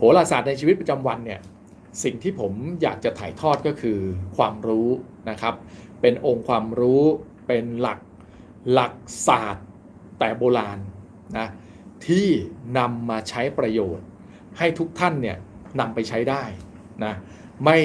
โหราศาสตร์ในชีวิตประจำวันเนี่ยสิ่งที่ผมอยากจะถ่ายทอดก็คือความรู้นะครับ เป็นองค์ความรู้เป็นหลักหลักศาสตร์แต่โบราณนะที่นำมาใช้ประโยชน์ ให้ทุกท่านเนี่ยนำไปใช้ได้นะไม่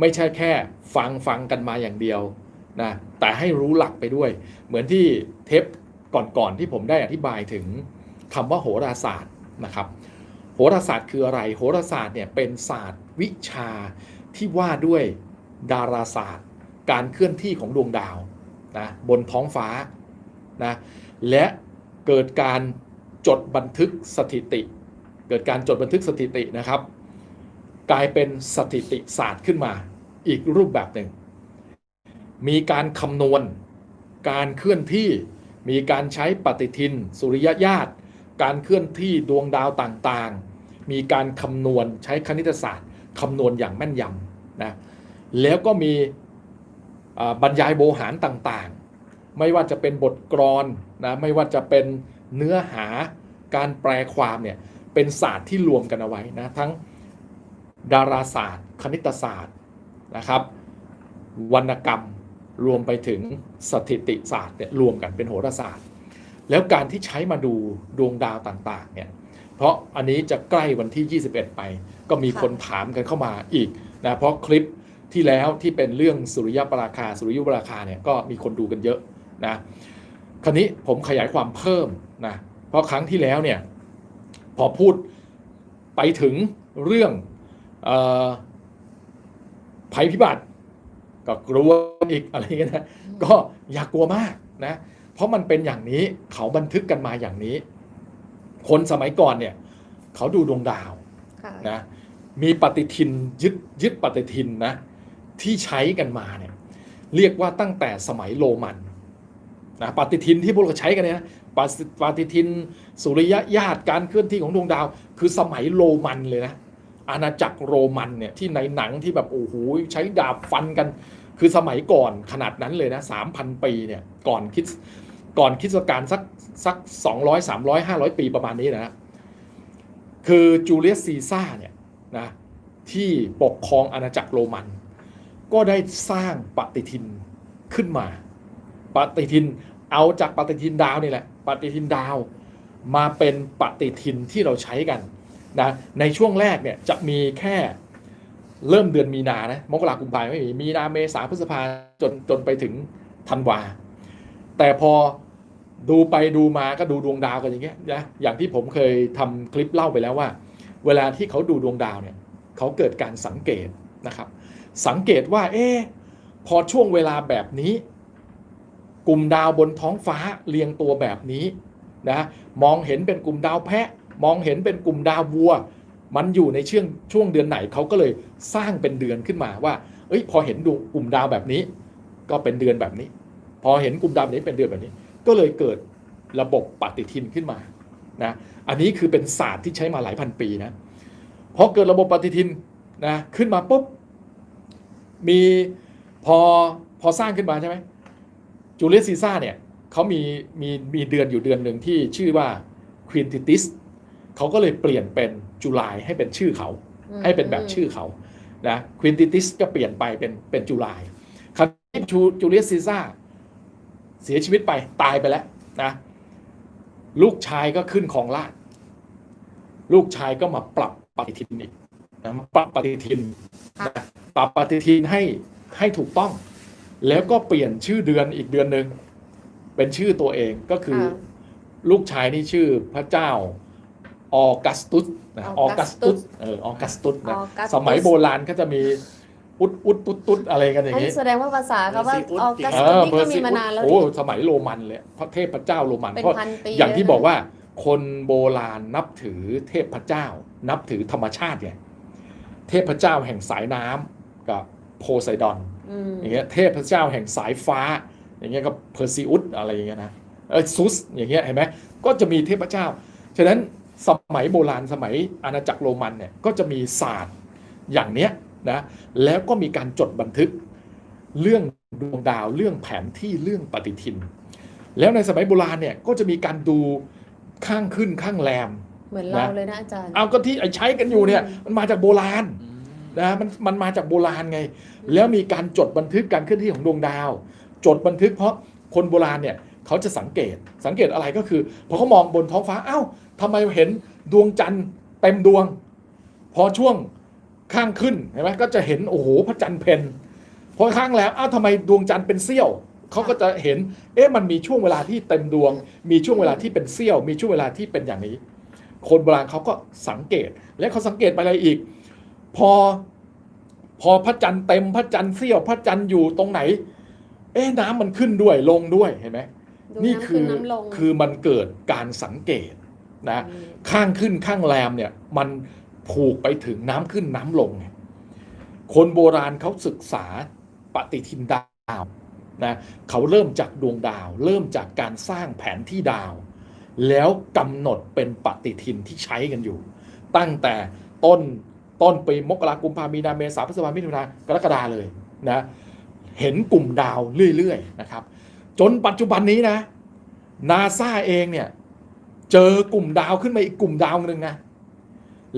ไม่ใช่แค่ฟังฟังกันมาอย่างเดียวนะแต่ให้รู้หลักไปด้วย เหมือนที่เทปก่อนๆที่ผมได้อธิบายถึงคำว่าโหราศาสตร์นะครับ โหราศาสตร์คืออะไร โหราศาสตร์เนี่ยเป็นศาสตร์วิชาที่ว่าด้วยดาราศาสตร์ การเคลื่อนที่ของดวงดาวนะบนท้องฟ้านะและเกิดการจดบันทึกสถิติ เกิดการจดบันทึกสถิตินะครับ กลายเป็นสถิติศาสตร์ขึ้นมาอีกรูปแบบหนึ่ง มีการคำนวณ การเคลื่อนที่ มีการใช้ปฏิทิน สุริยญาต การเคลื่อนที่ดวงดาวต่างๆ มีการคำนวณใช้คณิตศาสตร์คำนวณอย่างแม่นยำนะแล้วก็มีบรรยายโบหารต่างๆ ไม่ว่าจะเป็นบทกลอนนะไม่ว่าจะเป็นเนื้อหาการแปลความเนี่ยเป็นศาสตร์ที่รวมกันเอาไว้นะทั้งดาราศาสตร์ คณิตศาสตร์นะครับวรรณกรรมรวมไปถึงสถิติศาสตร์เนี่ยรวมกันเป็นโหราศาสตร์ แล้วการที่ใช้มาดูดวงดาวต่างๆเนี่ยเพราะอันนี้จะใกล้วันที่ 21 ไป ก็มีคนถามกันเข้ามาอีกนะเพราะคลิปที่แล้วที่เป็นเรื่องสุริยปราคาสุริยุปราคาเนี่ยก็มีคนดูกันเยอะนะคราวนี้ผมขยายความเพิ่มนะเพราะครั้งที่แล้วเนี่ยพอพูดไปถึงเรื่องออภัยพิบัติก็กลัวอีกอะไรเงี้ยนะก็อย่ากกลัวมากนะ ราะมันเป็นอย่างนี้เขาบันทึกกันมาอย่างนี้ คนสมัยก่อนเนี่ย เขาดูดวงดาวค่ะนะมีปฏิทินยึดยึดปฏิทินนะที่ใช้กันมาเนี่ยเรียกว่าตั้งแต่สมัยโรมันนะปฏิทินที่พวกเราใช้กันเนี่ยนะปฏิปฏิทินสุริยญาตการเคลื่อนที่ของดวงดาว คือสมัยโรมันเลยนะอาณาจักรโรมันเนี่ยที่ในหนังที่แบบโอ้โหใช้ดาบฟันกัน คือสมัยก่อนขนาดนั้นเลยนะสามพันปีเนี่ยก่อนคริด ก่อนคริสตกาลสักสักสองร้อยสามร้อยห้าร้อยปีประมาณนี้นะ คือจูเลียสซีซ่าเนี่ยนะที่ปกครองอาณาจักรโรมัน ก็ได้สร้างปฏิทินขึ้นมา ปฏิทินเอาจากปฏิทินดาวนี่แหละ ปฏิทินดาวมาเป็นปฏิทินที่เราใช้กันนะในช่วงแรกเนี่ยจะมีแค่เริ่มเดือนมีนานะมกราคมกุมภาพันธ์ไม่มีมีนาเมษาพฤษภาจนจนไปถึงธันวา แต่พอดูไปดูมาก็ดูดวงดาวกันอย่างเงี้ยนะอย่างที่ผมเคยทำคลิปเล่าไปแล้วว่า เวลาที่เขาดูดวงดาวเนี่ยเขาเกิดการสังเกตนะครับ สังเกตว่าเอ๊ะพอช่วงเวลาแบบนี้ กลุ่มดาวบนท้องฟ้าเรียงตัวแบบนี้นะมองเห็นเป็นกลุ่มดาวแพะ มองเห็นเป็นกลุ่มดาววัว มันอยู่ในช่วงช่วงเดือนไหนเขาก็เลยสร้างเป็นเดือนขึ้นมาว่า เอ้ยพอเห็นดูกลุ่มดาวแบบนี้ ก็เป็นเดือนแบบนี้ พอเห็นกลุ่มดาวแบบนี้เป็นเดือนแบบนี้ ก็เลยเกิดระบบปฏิทินขึ้นมานะอันนี้คือเป็นศาสตร์ที่ใช้มาหลายพันปีนะพอเกิดระบบปฏิทินนะขึ้นมาปุ๊บมีพอพอสร้างขึ้นมาใช่ไหมจูเลียสซีซ่าเนี่ยเขามีมีมีเดือนอยู่เดือนหนึ่งที่ชื่อว่าควินติติสเขาก็เลยเปลี่ยนเป็นจุลายให้เป็นชื่อเขา ให้เป็นแบบชื่อเขานะควินติติสก็เปลี่ยนไปเป็นเป็นจุลายคราวนี้จูจูเลียสซีซ่า เสียชีวิตไปตายไปแล้วนะลูกชายก็ขึ้นของราชย์ลูกชายก็มาปรับปฏิทินอีกนะมาปรับปฏิทินนะปรับปฏิทินให้ให้ถูกต้อง แล้วก็เปลี่ยนชื่อเดือนอีกเดือนหนึ่งเป็นชื่อตัวเองก็คือค่ะลูกชายนี่ชื่อพระเจ้าออกัสตุสนะออกัสตุส Augustus เออออกัสตุสนะ Augustus สมัยโบราณก็จะจะมี อุดอุดตุดตุดอะไรกันอย่างอันนี้นี้แสดงว่าภาษาเขาว่าเออออกัสเอตุสอนี่เพอก็ร์มีซิมาอุสนานแล้วโอ้ดิสมัยโรมันเลยพระเทพเจ้าโรมันเป็นเพราะ พันปีอย่างที่แล้วนะบอกว่าคนโบราณนับถือเทพเจ้า นับถือธรรมชาติเนี่ยเทพเจ้าแห่งสายน้ำกับโพไซดอน อืมอย่างเงี้ยเทพเจ้าแห่งสายฟ้า อย่างเงี้ยก็เพอร์ซิอุสอะไรอย่างเงี้ยนะเออซุสอย่างเงี้ยเห็นไหมก็จะมีเทพเจ้า ฉะนั้นสมัยโบราณสมัยอาณาจักรโรมันเนี่ยก็จะมีศาสตร์อย่างเนี้ย นะแล้วก็มีการจดบันทึก เรื่องดวงดาวเรื่องแผนที่เรื่องปฏิทิน แล้วในสมัยโบราณเนี่ยก็จะมีการดูข้างขึ้นข้างแรมเหมือนเราเลยนะอาจารย์เอาก็ที่ไอ้ใช้กันอยู่เนี่ยอืมมันมาจากโบราณอืมนะมันมันมาจากโบราณไง แล้วมีการจดบันทึกการเคลื่อนที่ของดวงดาว จดบันทึกเพราะคนโบราณเนี่ยเขาจะสังเกตสังเกตอะไรก็คือพอเขามองบนท้องฟ้า เอ้าทำไมเห็นดวงจันทร์เต็มดวง พอช่วง ข้างขึ้นเห็นไหมก็จะเห็นโอ้โหพระจันทร์เพนพอข้างแล้วอ้าวทำไมดวงจันทร์เป็นเสี้ยวเขาก็จะเห็นเอ๊ะมันมีช่วงเวลาที่เต็มดวง มีช่วงเวลาที่เป็นเสี้ยว มีช่วงเวลาที่เป็นอย่างนี้ คนโบราณเขาก็สังเกตและเขาสังเกตไปอะไรอีก พอพอพระจันทร์เต็มพระจันทร์เสี้ยว พระจันทร์อยู่ตรงไหน เอ๊ะน้ำมันขึ้นด้วยลงด้วยเห็นไหมดูนี่น้ำคืขึ้นอน้ำลงคือมันเกิดการสังเกตนะอืมข้างขึ้นข้างแรมเนี่ยมัน ผูกไปถึงน้ำขึ้นน้ำลง คนโบราณเขาศึกษาปฏิทินดาวนะเขาเริ่มจากดวงดาว เริ่มจากการสร้างแผนที่ดาว แล้วกำหนดเป็นปฏิทินที่ใช้กันอยู่ ตั้งแต่ต้นต้นปีมกรากุมภามีนาเมษาพฤษภามิถุนากรกฎาเลยนะเห็นกลุ่มดาวเรื่อยๆนะครับ จนปัจจุบันนี้นะนาซาเองเนี่ยเจอกลุ่มดาวขึ้นมาอีกกลุ่มดาวหนึ่งนะ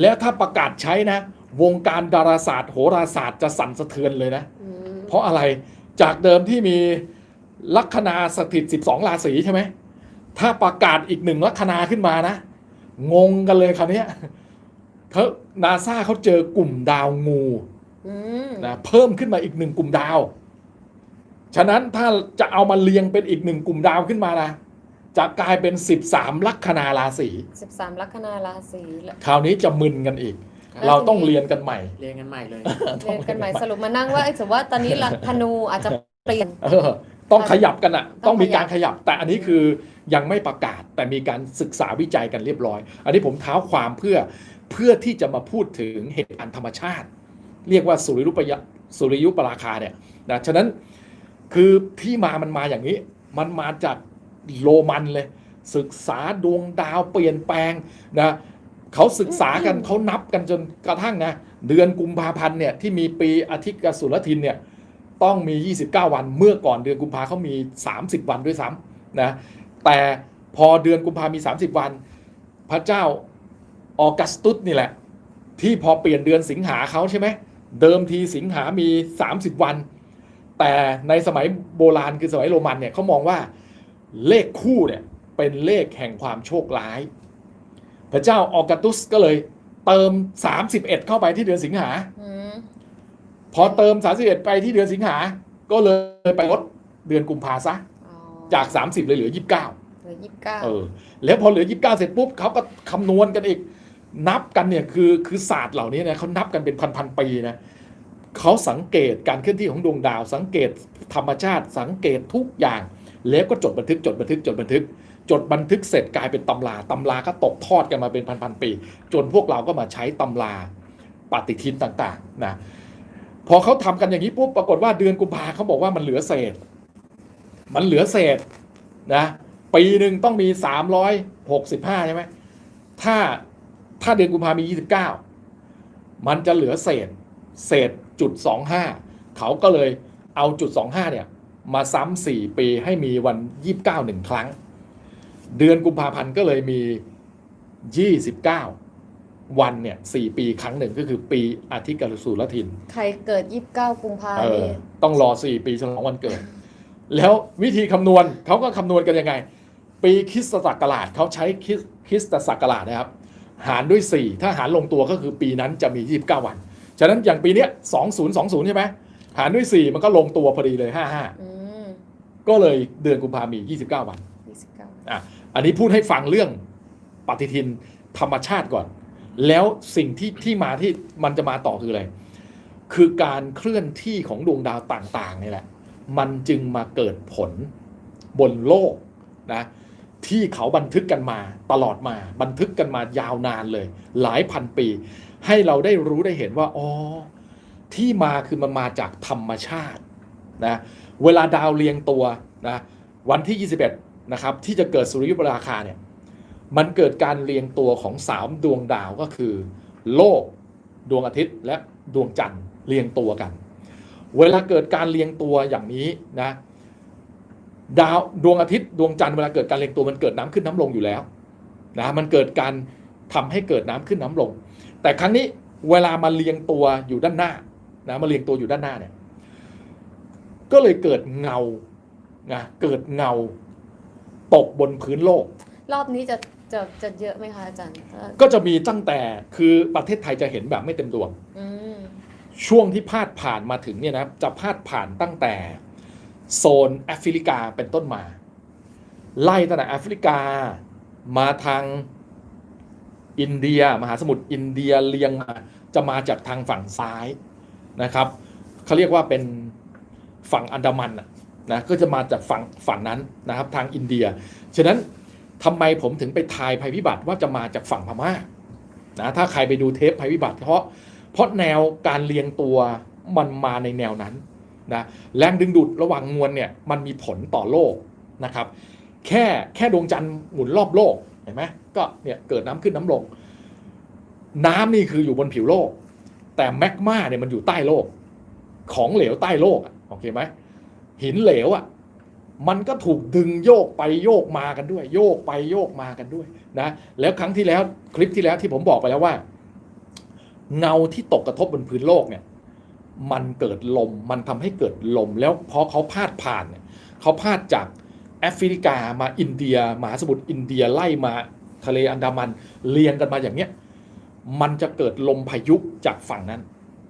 แล้วถ้าประกาศใช้นะ วงการดาราศาสตร์โหราศาสตร์จะสั่นสะเทือนเลยนะอืมเพราะอะไรจากเดิมที่มีลัคนาสถิต 12 ราศีใช่ไหมถ้าประกาศอีกหนึ่งลัคนาขึ้นมานะ งงกันเลยคราวเนี้ยเขานาซาเขาเจอกลุ่มดาวงูอืมนะเพิ่มขึ้นมาอีกหนึ่งกลุ่มดาว ฉะนั้นถ้าจะเอามาเรียงเป็นอีกหนึ่งกลุ่มดาวขึ้นมานะ จะกลายเป็น 13 ลัคนาราศีสิบสามลัคนาราศีแล้วคราวนี้จะมึนกันอีกแล้วเราทีนี้ต้องเรียนกันใหม่ เรียนกันใหม่เลย เรียนกันใหม่สรุปมานั่งว่าไอ้สมมติว่าตอนนี้ลัคธนูอาจจะเปลี่ยน เออ ต้องขยับกันอะต้ต้อองงขยับมีการขยับ แต่อันนี้คือยังไม่ประกาศ แต่มีการศึกษาวิจัยกันเรียบร้อย อันนี้ผมเท้าความเพื่อเพื่อที่จะมาพูดถึงเหตุการณ์ธรรมชาติ เรียกว่าสุริยุปยะสุริยุปราคาเนี่ยนะ ฉะนั้นคือที่มามันมาอย่างนี้ มันมาจาก โรมันเลย ศึกษาดวงดาวเปลี่ยนแปลงนะเขาศึกษากันเขานับกันจนกระทั่งนะเดือนกุมภาพันธ์เนี่ยที่มีปีอาทิตย์กับสุรทินเนี่ยต้องมี 29 วันเมื่อก่อนเดือนกุมภาเขามี 30 วันด้วยซ้ำนะแต่พอเดือนกุมภามี 30 วัน พระเจ้าออกัสตุสนี่แหละ ที่พอเปลี่ยนเดือนสิงหาเขาใช่ไหมเดิมทีสิงหามี 30 วัน แต่ในสมัยโบราณคือสมัยโรมันเนี่ยเขามองว่า เลขคู่เนี่ยเป็นเลขแห่งความโชคร้าย พระเจ้าออกัสตุสก็เลยเติม 31 เข้าไปที่เดือนสิงหาอืมพอเติม 31 ไปที่เดือนสิงหา ก็เลยไปลดเดือนกุมภาซะอ๋อจาก 30เลยเหลือ 29เหลือยี่สิบเก้าเออแล้วพอเหลือ 29 เสร็จปุ๊บเขาก็คำนวณกันอีก นับกันเนี่ยคือคือศาสตร์เหล่านี้เนี่ยเขานับกันเป็นพันพันๆปีนะเขาสังเกตการเคลื่อนที่ของดวงดาว สังเกตธรรมชาติสังเกตทุกอย่าง แล้วก็จดบันทึกจดบันทึกจดบันทึก จดบันทึกเสร็จกลายเป็นตำราตำราก็ตกทอดกันมาเป็นพันๆปี จนพวกเราก็มาใช้ตำราปฏิทินต่างๆนะพอเขาทำกันอย่างนี้ปุ๊บปรากฏว่าเดือนกุมภาเขาบอกว่ามันเหลือเศษ มันเหลือเศษนะปีหนึ่งต้องมี365ใช่ไหมถ้าถ้าเดือนกุมภามี29มันจะเหลือเศษเศษจุด25เขาก็เลยเอาจุด25เนี่ย มาซ้ำ4ปีให้มีวัน29หนึ่งครั้ง เดือนกุมภาพันธ์ก็เลยมี29วันเนี่ย4ปีครั้งหนึ่งก็คือปีอาทิตย์กับสุรทิน ใครเกิดยี่สิบเก้ากุมภาเออนี่ต้องรอ4ปีฉลองวันเกิด แล้ววิธีคำนวณเขาก็คำนวณกันยังไง ปีคริสตศักราชเขาใช้คริสคริสตศักราชนะครับ หารด้วย 4 ถ้าหารลงตัวก็คือปีนั้นจะมี 29 วัน ฉะนั้นอย่างปีเนี้ย2020 ใช่ไหม หารด้วย 4 มันก็ลงตัวพอดีเลย อืม55 ก็เลยเดือนกุมภามี 29 วัน ยี่สิบเก้าอะอันนี้พูดให้ฟังเรื่องปฏิทินธรรมชาติก่อน แล้วสิ่งที่ที่มาที่มันจะมาต่อคืออะไร คือการเคลื่อนที่ของดวงดาวต่างๆนี่แหละ มันจึงมาเกิดผลบนโลกนะที่เขาบันทึกกันมาตลอดมา บันทึกกันมายาวนานเลย หลายพันปี ให้เราได้รู้ได้เห็นว่าอ๋อ ที่มาคือมันมาจากธรรมชาตินะเวลาดาวเรียงตัวนะวันที่ 21นะครับที่จะเกิดสุริยุปราคาเนี่ยมันเกิดการเรียงตัวของสามดวงดาวก็คือ โลก ดวงอาทิตย์ และดวงจันทร์เรียงตัวกัน เวลาเกิดการเรียงตัวอย่างนี้นะดาวดวงอาทิตย์ดวงจันทร์เวลาเกิดการเรียงตัวมันเกิดน้ำขึ้นน้ำลงอยู่แล้วนะมันเกิดการทำให้เกิดน้ำขึ้นน้ำลง แต่ครั้งนี้เวลามาเรียงตัวอยู่ด้านหน้า นะมาเรียงตัวอยู่ด้านหน้าเนี่ย ก็เลยเกิดเงานะเกิดเงา ตกบนพื้นโลก รอบนี้จะจะจะเยอะไหมคะอาจารย์ถ้าก็จะมีตั้งแต่คือประเทศไทยจะเห็นแบบไม่เต็มดวงอืมช่วงที่พาดผ่านมาถึงเนี่ยนะจะพาดผ่านตั้งแต่ โซนแอฟริกาเป็นต้นมา ไล่ตั้งแต่แอฟริกามาทางอินเดีย มหาสมุทรอินเดียเลียงมาจะมาจากทางฝั่งซ้าย นะครับเขาเรียกว่าเป็นฝั่งอันดามันนะนะก็จะมาจากฝั่งฝั่งนั้นนะครับทางอินเดีย ฉะนั้นทำไมผมถึงไปทายภัยพิบัติว่าจะมาจากฝั่งพม่านะถ้าใครไปดูเทปภัยพิบัติ เพราะเพราะแนวการเรียงตัวมันมาในแนวนั้นนะแรงดึงดูดระหว่างมวลเนี่ยมันมีผลต่อโลกนะครับ แค่แค่ดวงจันทร์หมุนรอบโลกเห็นไหมก็เนี่ยเกิดน้ำขึ้นน้ำลง น้ำนี่คืออยู่บนผิวโลก แต่แมกมาเนี่ยมันอยู่ใต้โลก ของเหลวใต้โลกโอเคไหมหินเหลวอะมันก็ถูกดึงโยกไปโยกมากันด้วย โยกไปโยกมากันด้วยนะแล้วครั้งที่แล้วคลิปที่แล้วที่ผมบอกไปแล้วว่า เงาที่ตกกระทบบนพื้นโลกเนี่ย มันเกิดลมมันทำให้เกิดลมแล้วพอเขาพาดผ่านเนี่ยเขาพาดจากแอฟริกามาอินเดียมหาสมุทรอินเดียไล่มาทะเลอันดามันเรียงกันมาอย่างเนี้ย มันจะเกิดลมพายุจากฝั่งนั้น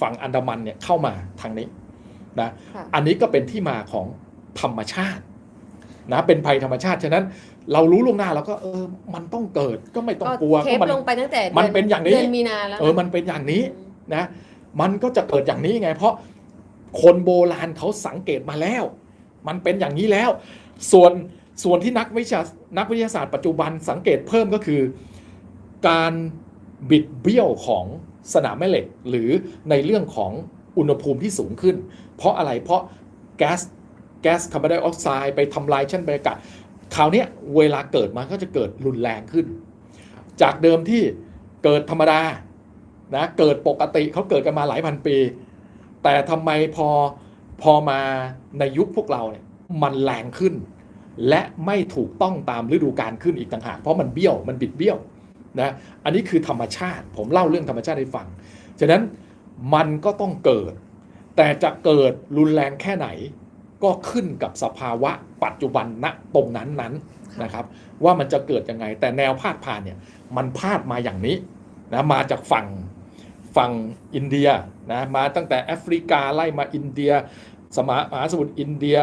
ฝั่งอันดามันเนี่ยเข้ามาทางนี้นะค่ะอันนี้ก็เป็นที่มาของธรรมชาตินะเป็นภัยธรรมชาติ ฉะนั้นเรารู้ล่วงหน้าเราก็เออ มันต้องเกิดก็ไม่ต้องกลัวเทก็ปมันลงไปตั้งแต่ดืมันเป็นอย่างนี้เดือนมีนาแล้วเออมันเป็นอย่างนี้นะ มันก็จะเกิดอย่างนี้ไง เพราะคนโบราณเขาสังเกตมาแล้ว มันเป็นอย่างนี้แล้ว ส่วนส่วนที่นักวิชานักวิทยาศาสตร์ปัจจุบันสังเกตเพิ่มก็คือ การ บิดเบี้ยวของสนามแม่เหล็ก หรือในเรื่องของอุณหภูมิที่สูงขึ้น เพราะอะไรเพราะแก๊สแก๊สคาร์บอนไดออกไซด์ไปทำลายชั้นบรรยากาศคราวนี้เวลาเกิดมาก็จะเกิดรุนแรงขึ้น จากเดิมที่เกิดธรรมดานะเกิดปกติเขาเกิดกันมาหลายพันปี แต่ทำไมพอพอมาในยุคพวกเราเนี่ยมันแรงขึ้น และไม่ถูกต้องตามฤดูกาลขึ้นอีกต่างหากเพราะมันเบี้ยวมันบิดเบี้ยว นะอันนี้คือธรรมชาติ ผมเล่าเรื่องธรรมชาติให้ฟัง ฉะนั้นมันก็ต้องเกิด แต่จะเกิดรุนแรงแค่ไหน ก็ขึ้นกับสภาวะปัจจุบันณตรงนั้นนั้นๆนะครับ ว่ามันจะเกิดยังไง แต่แนวพาดผ่านเนี่ยมันพาดมาอย่างนี้นะมาจากฝั่งฝั่งอินเดียนะมาตั้งแต่แอฟริกาไล่มาอินเดีย สมามหาสมุทรอินเดีย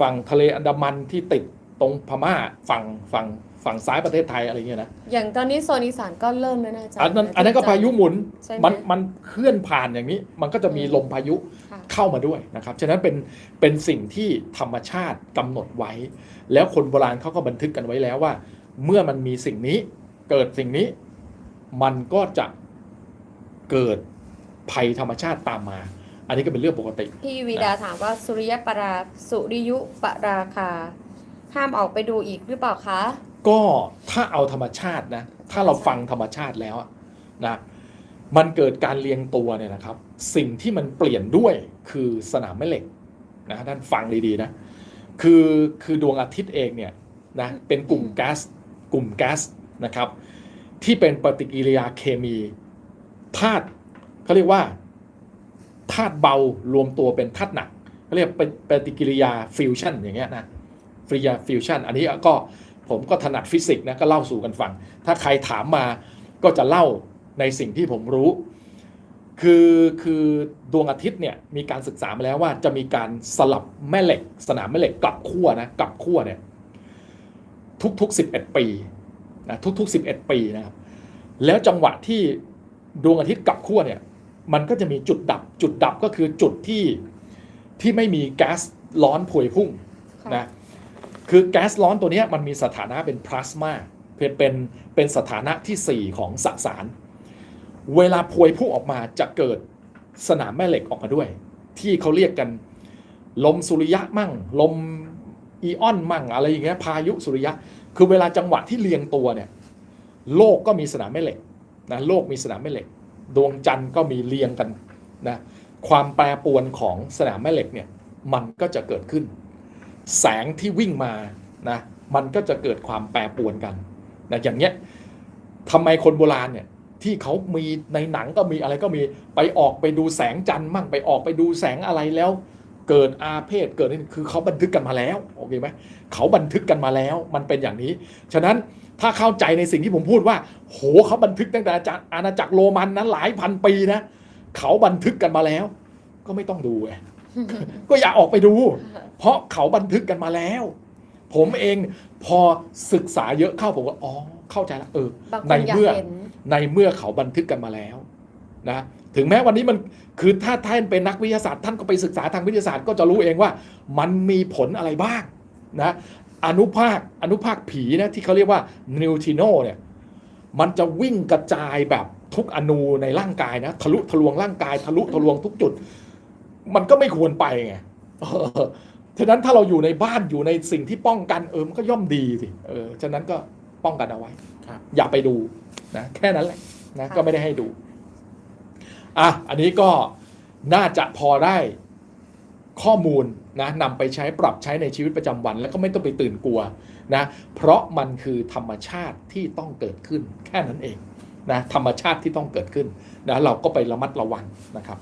ฝั่งทะเลอันดามันที่ติดตรงพม่าฝั่งฝั่ง ฝั่งซ้ายประเทศไทยอะไรเงี้ยนะอย่างตอนนี้โซนอีสานก็เริ่มแล้วนะอาจารย์อันนั้นอันนั้นก็พายุหมุนใช่ไหมมันมันเคลื่อนผ่านอย่างนี้ มันก็จะมีลมพายุค่ะเข้ามาด้วยนะครับฉะนั้นเป็นเป็นสิ่งที่ธรรมชาติกำหนดไว้ แล้วคนโบราณเขาก็บันทึกกันไว้แล้วว่า เมื่อมันมีสิ่งนี้เกิดสิ่งนี้ มันก็จะเกิดภัยธรรมชาติตามมา อันนี้ก็เป็นเรื่องปกติพี่วีดาถามว่าสุริยปราสุริยุปราคา ห้ามออกไปดูอีกหรือเปล่าคะ ก็ถ้าเอาธรรมชาตินะถ้าเราฟังธรรมชาติแล้วนะมันเกิดการเรียงตัวเนี่ยนะครับ สิ่งที่มันเปลี่ยนด้วยคือสนามแม่เหล็กนะท่านฟังดีๆนะคือคือดวงอาทิตย์เองเนี่ยนะเป็นกลุ่มแก๊สกลุ่มแก๊สนะครับ ที่เป็นปฏิกิริยาเคมีธาตุเขาเรียกว่าธาตุเบารวมตัวเป็นธาตุหนักเขาเรียกเป็นปฏิกิริยาฟิวชั่นอย่างเงี้ยนะฟิยาฟิวชั่นอันนี้ก็ ผมก็ถนัดฟิสิกส์นะก็เล่าสู่กันฟัง ถ้าใครถามมาก็จะเล่าในสิ่งที่ผมรู้ คือคือดวงอาทิตย์เนี่ยมีการศึกษามาแล้วว่าจะมีการสลับแม่เหล็ก สนามแม่เหล็กกลับขั้วนะกลับขั้วเนี่ยทุกๆ 11 ปีนะทุกๆ 11 ปีนะครับแล้วจังหวะที่ดวงอาทิตย์กลับขั้วเนี่ยมันก็จะมีจุดดับ จุดดับก็คือจุดที่ที่ไม่มีแก๊สร้อนพวยพุ่งนะ คือแก๊สร้อนตัวนี้มันมีสถานะเป็นพลาสมาเป็นเป็นเป็นสถานะทีสี่ 4 ของสสาร เวลาพวยพุ่งออกมาจะเกิดสนามแม่เหล็กออกมาด้วย ที่เขาเรียกกัน ลมสุริยะมั่ง ลมอีออนมั่งอะไรอย่างเงี้ยพายุสุริยะ คือเวลาจังหวะที่เรียงตัวเนี่ยโลกก็มีสนามแม่เหล็กนะโลกมีสนามแม่เหล็ก ดวงจันทร์ก็มีเรียงกันนะความแปรปรวนของสนามแม่เหล็กเนี่ยมันก็จะเกิดขึ้น แสงที่วิ่งมานะมันก็จะเกิดความแปรปรวนกันนะอย่างเงี้ยทำไมคนโบราณเนี่ยที่เขามีในหนังก็มีอะไรก็มีไปออกไปดูแสงจันทร์มั่งไปออกไปดูแสงอะไรแล้ว เกิดอาเพศเกิดนี่คือเขาบันทึกกันมาแล้วโอเคไหมเขาบันทึกกันมาแล้วมันเป็นอย่างนี้ ฉะนั้นถ้าเข้าใจในสิ่งที่ผมพูดว่า โหเขาบันทึกตั้งแต่อาจารย์อาณาจักรโรมันนั้นหลายพันปีนะเขาบันทึกกันมาแล้ว ก็ไม่ต้องดูไง ก็อย่าออกไปดู เพราะเขาบันทึกกันมาแล้ว ผมเองพอศึกษาเยอะเข้าผมก็อ๋อเข้าใจแล้วเออบางคในนอยากเมื่อเห็นในเมื่อเขาบันทึกกันมาแล้วนะถึงแม้วันนี้มันคือถ้าท่านเป็นนักวิทยาศาสตร์ท่านก็ไปศึกษาทางวิทยาศาสตร์ก็จะรู้เองว่า มันมีผลอะไรบ้างนะอนุภาคอนุภาคผีนะที่เขาเรียกว่านิวทริโนเนี่ยมันจะวิ่งกระจายแบบทุกอนูในร่างกายนะ ทะลุทะลวงร่างกาย ทะลุทะลวงทุกจุด มันก็ไม่ควรไปไงเออฉะนั้นถ้าเราอยู่ในบ้านอยู่ในสิ่งที่ป้องกันเออมันก็ย่อมดีสิเออฉะนั้นก็ป้องกันเอาไว้ครับอย่าไปดูนะแค่นั้นแหละนะค่ะก็ไม่ได้ให้ดูอะอันนี้ก็น่าจะพอได้ข้อมูลนะนำไปใช้ปรับใช้ในชีวิตประจำวัน แล้วก็ไม่ต้องไปตื่นกลัวนะเพราะมันคือธรรมชาติที่ต้องเกิดขึ้นแค่นั้นเองนะธรรมชาติที่ต้องเกิดขึ้นนะเราก็ไประมัดระวังนะครับ